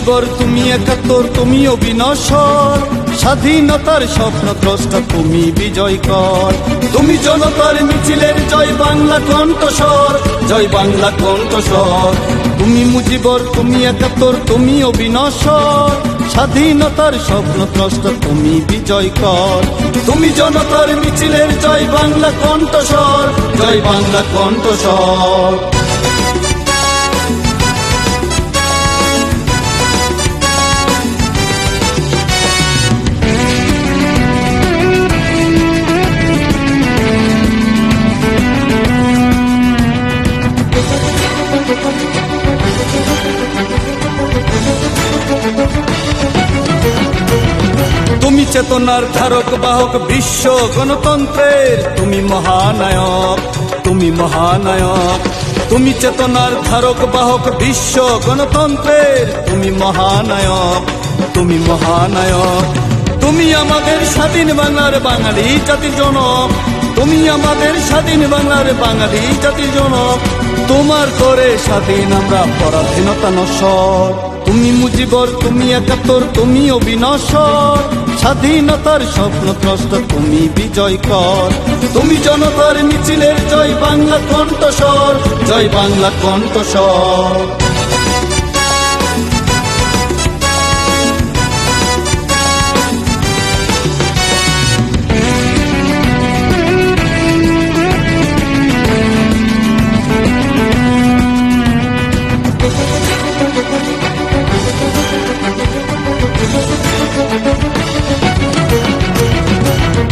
মুজিবর তুমি একাত্তর, তুমি অবিনশ্বর। স্বাধীনতার স্বপ্ন দ্রষ্টা তুমি বিজয় কর তুমি জনতার মিছিলের জয় বাংলা কণ্ঠস্বর, জয় বাংলা কণ্ঠস্বর। তুমি মুজিবর, তুমি একাত্তর, তুমি অবিনশ্বর। স্বাধীনতার স্বপ্ন দ্রষ্টা তুমি বিজয় কর তুমি জনতার মিছিলের জয় বাংলা কণ্ঠস্বর, জয় বাংলা কণ্ঠস্বর। চেতনার ধারক বাহক বিশ্ব গণতন্ত্রের। তুমি মহানায়ক তুমি মহানায়ক। তুমি চেতনার ধারক বাহক বিশ্ব গণতন্ত্রের। তুমি মহানায়ক তুমি মহানায়ক। তুমি আমাদের স্বাধীন বাংলার বাঙালি জাতির জনক। তুমি আমাদের স্বাধীন বাংলার বাঙালি জাতির জনক। তোমার করে স্বাধীন আমরা পরাধীনতা নশ্বর। তুমি মুজিবর, তুমি একাত্তর, তুমি অবিনশ্বর। স্বাধীনতার স্বপ্ন ত্রস্ত, তুমি বিজয় কর। তুমি জনতার মিছিলের জয় বাংলা কণ্ঠস্বর, জয় বাংলা কণ্ঠস্বর।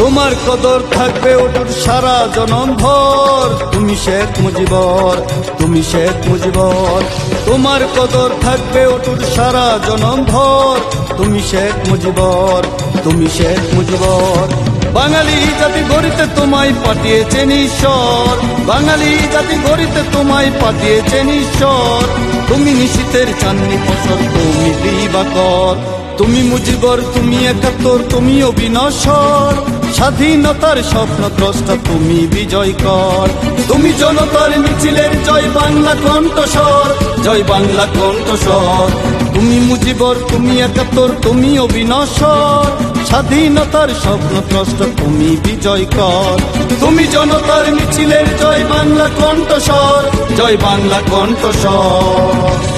তোমার কদর থাকবে ওটুর সারা জনম ভর তুমি শেখ মুজিবর, তুমি শেখ মুজিবর। তোমার কদর থাকবে ওটুর সারা জনম ভর তুমি শেখ মুজিবর, তুমি শেখ মুজিবর। বাঙালি জাতি গড়িতে তোমায় পাঠিয়েছেন ঈশ্বর। বাঙালি জাতি গড়িতে তোমায় পাঠিয়েছেন ঈশ্বর তুমি নিশীতের চাননি ফসল, তুমি দিবাকর তুমি মুজিবর, তুমি একাত্তর, তুমি অবিনশ্বর। স্বাধীনতার স্বপ্ন দ্রষ্টা তুমি বিজয় কর। তুমি জনতার মিছিলের জয় বাংলা কণ্ঠস্বর, জয় বাংলা কণ্ঠস্বর। তুমি মুজিবর, তুমি একাত্তর, তুমি অবিনশ্বর। স্বাধীনতার স্বপ্ন দ্রষ্টা তুমি বিজয় কর। তুমি জনতার মিছিলের জয় বাংলা কণ্ঠস্বর, জয় বাংলা কণ্ঠস্বর।